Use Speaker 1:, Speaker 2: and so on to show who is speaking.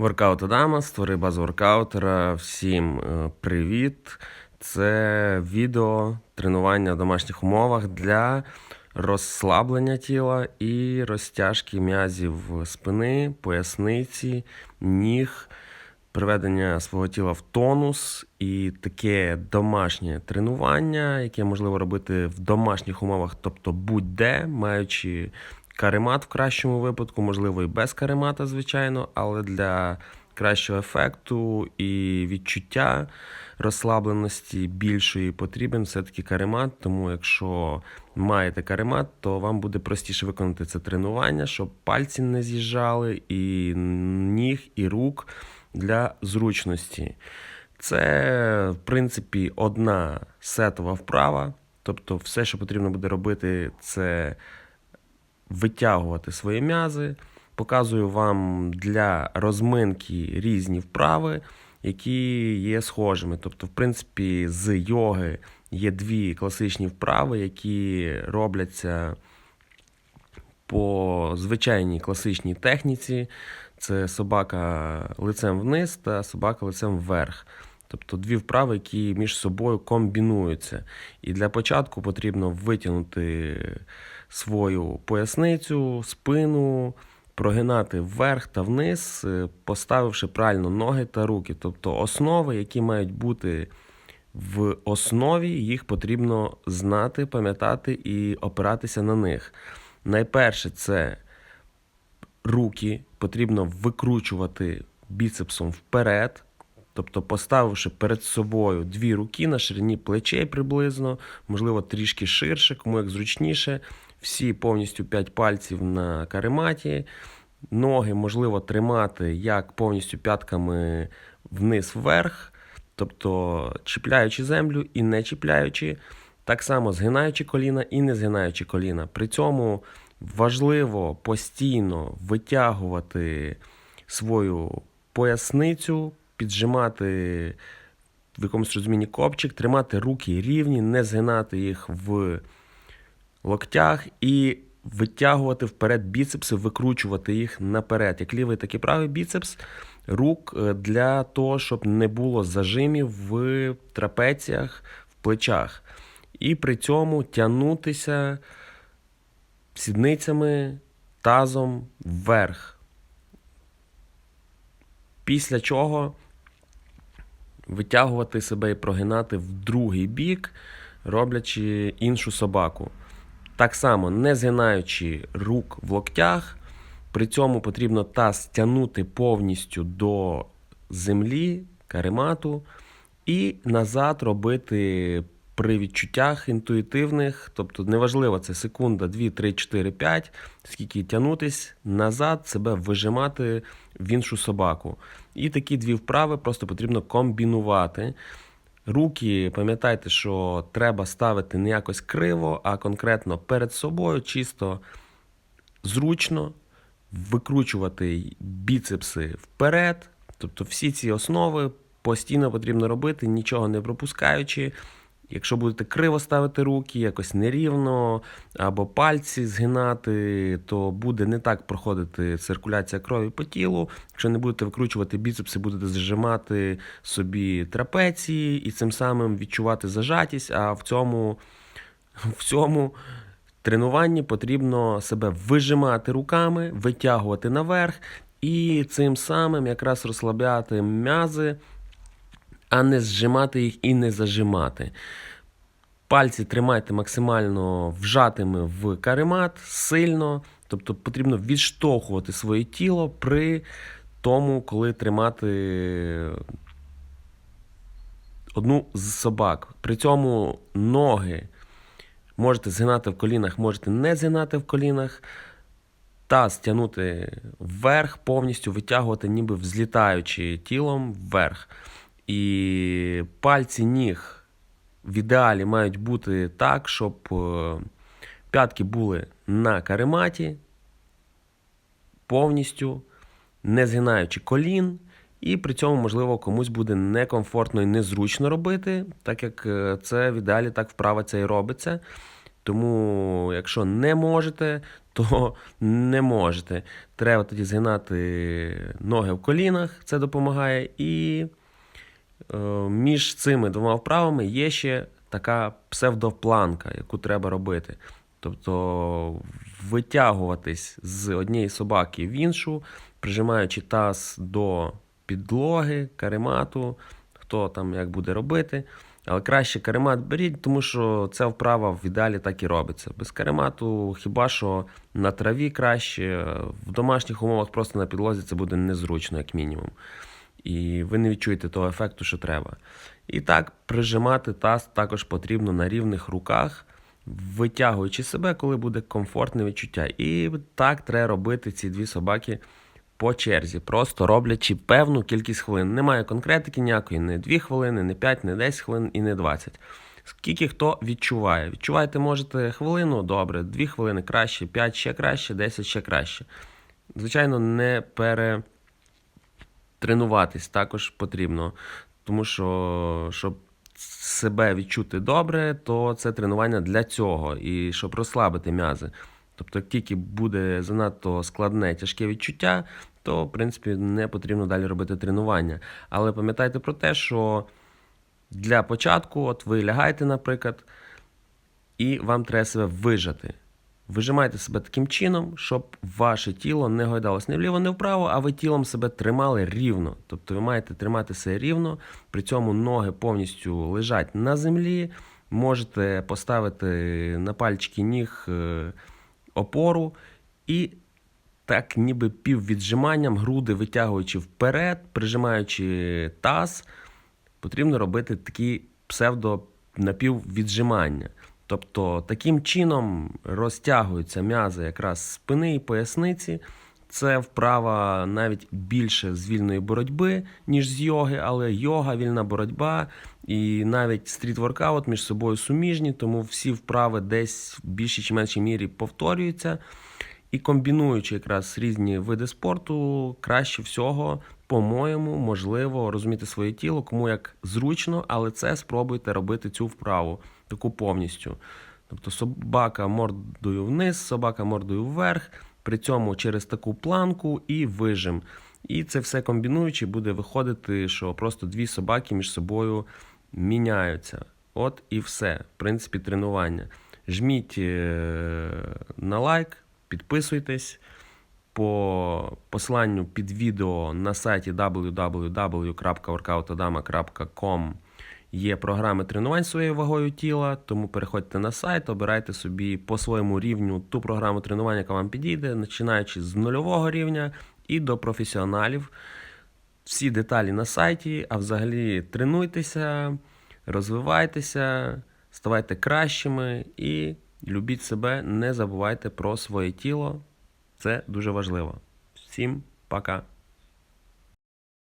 Speaker 1: Воркаут Адама, створи базу воркаутера. Всім е, привіт! Це відео тренування в домашніх умовах для розслаблення тіла і розтяжки м'язів спини, поясниці, ніг, приведення свого тіла в тонус і таке домашнє тренування, яке можливо робити в домашніх умовах, тобто будь-де, маючи каремат в кращому випадку, можливо, і без каремата, звичайно, але для кращого ефекту і відчуття розслабленості більшої потрібен все-таки каремат. Тому якщо маєте каремат, то вам буде простіше виконати це тренування, щоб пальці не з'їжджали, і ніг, і рук для зручності. Це, в принципі, одна сетова вправа. Тобто, все, що потрібно буде робити, це витягувати свої м'язи. Показую вам для розминки різні вправи, які є схожими. Тобто, в принципі, з йоги є дві класичні вправи, які робляться по звичайній класичній техніці. Це собака лицем вниз та собака лицем вверх. Тобто дві вправи, які між собою комбінуються. І для початку потрібно витягнути свою поясницю, спину, прогинати вверх та вниз, е, поставивши правильно ноги та руки. Тобто основи, які мають бути в основі, їх потрібно знати, пам'ятати і опиратися на них. Найперше це руки, потрібно викручувати біцепсом вперед. Тобто, поставивши перед собою дві руки на ширині плечей приблизно, можливо, трішки ширше, кому як зручніше. Всі повністю 5 пальців на карематі. Ноги можливо тримати як повністю п'ятками вниз вверх, тобто чіпляючи землю і не чіпляючи. Так само згинаючи коліна і не згинаючи коліна. При цьому важливо постійно витягувати свою поясницю, піджимати в якомусь розумінні копчик, тримати руки рівні, не згинати їх в локтях і витягувати вперед біцепси, викручувати їх наперед. Як лівий, так і правий біцепс рук е, для того, щоб не було зажимів в трапеціях, в плечах. І при цьому тягнутися сідницями тазом вверх. Після чого витягувати себе і прогинати в другий бік, роблячи іншу собаку. Так само, не згинаючи рук в локтях, при цьому потрібно таз тягнути повністю до землі, каремату, і назад робити при відчуттях інтуїтивних, тобто неважливо, це секунда, 2, 3, 4, 5, скільки тягнутись назад, себе вижимати в іншу собаку. І такі дві вправи просто потрібно комбінувати. Руки, пам'ятайте, що треба ставити не якось криво, а конкретно перед собою, чисто зручно викручувати біцепси вперед. Тобто всі ці основи постійно потрібно робити, нічого не пропускаючи. Якщо будете криво ставити руки, якось нерівно, або пальці згинати, то буде не так проходити циркуляція крові по тілу. Якщо не будете викручувати біцепси, будете зажимати собі трапеції і цим самим відчувати зажатість. А в цьому, в цьому тренуванні потрібно себе вижимати руками, витягувати наверх, і цим самим якраз розслабляти м'язи а не зжимати їх і не зажимати. Пальці тримайте максимально вжатими в каремат сильно, тобто потрібно відштовхувати своє тіло при тому, коли тримати одну з собак. При цьому ноги можете згинати в колінах, можете не згинати в колінах. Таз тягнути вверх, повністю витягувати, ніби взлітаючи тілом вверх. І пальці ніг в ідеалі мають бути так, щоб е, п'ятки були на карематі, повністю, не згинаючи колін. І при цьому, можливо, комусь буде некомфортно і незручно робити, так як е, це в ідеалі так вправа це і робиться. Тому, якщо не можете, то не можете. Треба тоді згинати ноги в колінах, це допомагає. І між цими двома вправами є ще така псевдопланка, яку треба робити. Тобто витягуватись з однієї собаки в іншу, прижимаючи таз до підлоги, каремату, хто там як буде робити. Але краще каремат беріть, тому що ця вправа в ідеалі так і робиться. Без каремату, хіба що на траві краще, в домашніх умовах просто на підлозі це буде незручно, як мінімум. І ви не відчуєте того ефекту, що треба. І так, прижимати таз також потрібно на рівних руках, витягуючи себе, коли буде комфортне відчуття. І так треба робити ці дві собаки по черзі, просто роблячи певну кількість хвилин. Немає конкретики ніякої, не 2 хвилини, не 5, не 10 хвилин і не 20. Скільки хто відчуває. Відчуваєте, можете хвилину, добре, 2 хвилини краще, 5 ще краще, 10 ще краще. Звичайно, не перетренуватись також потрібно, тому що, щоб себе відчути добре, то це тренування для цього і щоб розслабити м'язи. Тобто, тільки буде занадто складне, тяжке відчуття, то в принципі не потрібно далі робити тренування. Але пам'ятайте про те, що для початку, от ви лягаєте, наприклад, і вам треба себе вижати. Вижимайте себе таким чином, щоб ваше тіло не гойдалось не вліво, не вправо, а ви тілом себе тримали рівно. Тобто ви маєте тримати себе рівно, при цьому ноги повністю лежать на землі. Можете поставити на пальчики ніг е, опору і так, ніби піввіджиманням, груди витягуючи вперед, прижимаючи таз, потрібно робити такі псевдо-напіввіджимання. Тобто таким чином розтягуються м'язи якраз спини і поясниці. Це вправа навіть більше з вільної боротьби, ніж з йоги, але йога, вільна боротьба і навіть стріт-воркаут між собою суміжні, тому всі вправи десь в більшій чи меншій мірі повторюються. І комбінуючи якраз різні види спорту, краще всього, по-моєму, можливо розуміти своє тіло, кому як зручно, але це спробуйте робити цю вправу таку повністю. Тобто собака мордою вниз, собака мордою вверх, при цьому через таку планку і вижим. І це все комбінуючи, буде виходити, що просто дві собаки між собою міняються. От і все. В принципі, тренування. Жміть е, на лайк, підписуйтесь. По посиланню під відео на сайті www.workoutodama.com є програми тренувань своєю вагою тіла, тому переходьте на сайт, обирайте собі по своєму рівню ту програму тренування, яка вам підійде, починаючи з нульового рівня і до професіоналів. Всі деталі на сайті, а взагалі тренуйтеся, розвивайтеся, ставайте кращими і любіть себе, не забувайте про своє тіло. Це дуже важливо. Всім пока!